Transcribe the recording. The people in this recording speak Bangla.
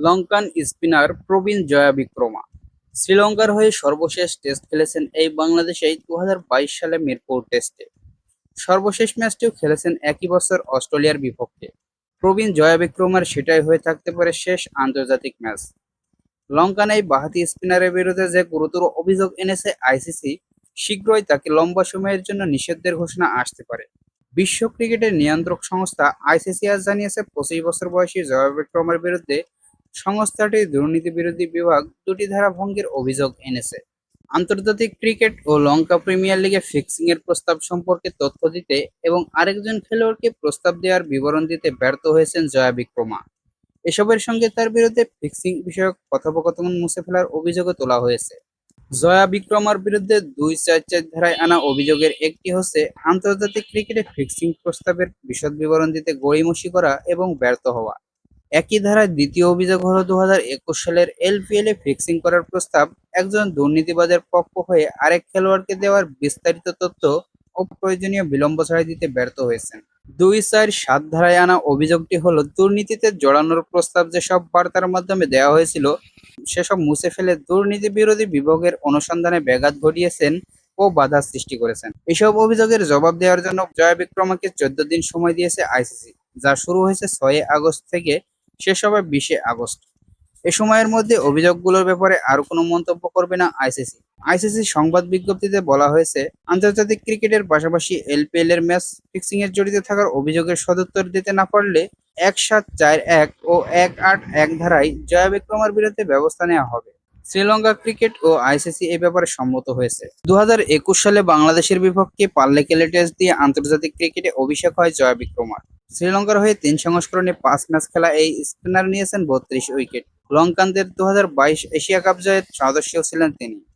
Lankan spinner Praveen Jayawickrama. শ্রীলঙ্কার হয়ে সর্বশেষ টেস্ট খেলেছেন এই বাংলাদেশেই দু সালে মিরপুর টেস্টে। সর্বশেষ ম্যাচটিও খেলেছেন একই বছর অস্ট্রেলিয়ার বিপক্ষে। প্রবীণ জয়া বিক্রমার সেটাই হয়ে থাকতে পারে শেষ আন্তর্জাতিক ম্যাচ। লঙ্কান এই বাহাতি স্পিনারের বিরুদ্ধে যে গুরুতর অভিযোগ এনেছে আইসিসি, শীঘ্রই তাকে লম্বা সময়ের জন্য নিষেধের ঘোষণা আসতে পারে। বিশ্ব ক্রিকেটের নিয়ন্ত্রক সংস্থা আইসিসি আজ জানিয়েছে, পঁচিশ বছর বয়সী জয়া বিক্রমের বিরুদ্ধে সংস্থাটির দুর্নীতি বিরোধী বিভাগ দুটি ধারা ভঙ্গের অভিযোগ এনেছে। আন্তর্জাতিক ক্রিকেট ও লঙ্কা প্রিমিয়ার লিগে ফিক্সিং এর প্রস্তাব সম্পর্কে তথ্য দিতে এবং আরেকজন খেলোয়াড়কে প্রস্তাব দেওয়ার বিবরণ দিতে ব্যর্থ হয়েছেন জয়া বিক্রমা। এসবের সঙ্গে তার বিরুদ্ধে ফিক্সিং বিষয়ক কথোপকথন মুছে ফেলার অভিযোগও তোলা হয়েছে। জয়া বিক্রমার বিরুদ্ধে দুই চার চার ধারায় আনা অভিযোগের একটি হচ্ছে, আন্তর্জাতিক ক্রিকেটে ফিক্সিং প্রস্তাবের বিশদ বিবরণ দিতে গড়িমসি করা এবং ব্যর্থ হওয়া। একই ধারায় দ্বিতীয় অভিযোগ হলো দু সালের এলপিএল এ ফিক্সিং করার প্রস্তাব। একজন দুর্নীতিবাজের পক্ষ হয়ে আরেক খেলোয়াড়কে দেওয়ার বিস্তারিত তথ্য ও প্রয়োজনীয় বিলম্ব ছাড়াই দিতে ব্যর্থ হয়েছেন। দুই চার সাত ধারায় আনা অভিযোগটি হলো দুর্নীতিতে জড়ানোর প্রস্তাব যেসব বার্তার মাধ্যমে দেওয়া হয়েছিল, সেসব মুছে ফেলে দুর্নীতি বিরোধী বিভাগের অনুসন্ধানে ব্যাঘাত ঘটিয়েছেন ও বাধা সৃষ্টি করেছেন। এসব অভিযোগের জবাব দেওয়ার জন্য জয়া বিক্রমাকে চোদ্দ দিন সময় দিয়েছে আইসিসি, যা শুরু হয়েছে ছয় আগস্ট থেকে শেষ হবে বিশে আগস্ট। এ সময়ের মধ্যে অভিযোগগুলোর ব্যাপারে আর কোনো মন্তব্য করবে না আইসিসি। আইসিসি সংবাদ বিজ্ঞপ্তিতে বলা হয়েছে, আন্তর্জাতিক ক্রিকেটের পাশাপাশি এলপিএল এর ম্যাচ ফিক্সিং এর জড়িত থাকার অভিযোগের সদুত্তর দিতে না পারলে এক সাত চার এক ও এক আট এক ধারায় জয়া বিক্রমার বিরুদ্ধে ব্যবস্থা নেওয়া হবে। শ্রীলঙ্কা ক্রিকেট ও আইসিসি এ ব্যাপারে সম্মত হয়েছে। দু হাজার একুশ সালে বাংলাদেশের বিপক্ষে পাল্লেকেলে টেস্ট দিয়ে আন্তর্জাতিক ক্রিকেটে অভিষেক হয় জয়া বিক্রমার শ্রীলঙ্কার হয়ে তিন সংস্করণে পাঁচ ম্যাচ খেলা এই স্পিনার নিয়েছেন বত্রিশ উইকেট। লঙ্কানদের দু এশিয়া কাপ জয়ের সদস্য ছিলেন তিনি।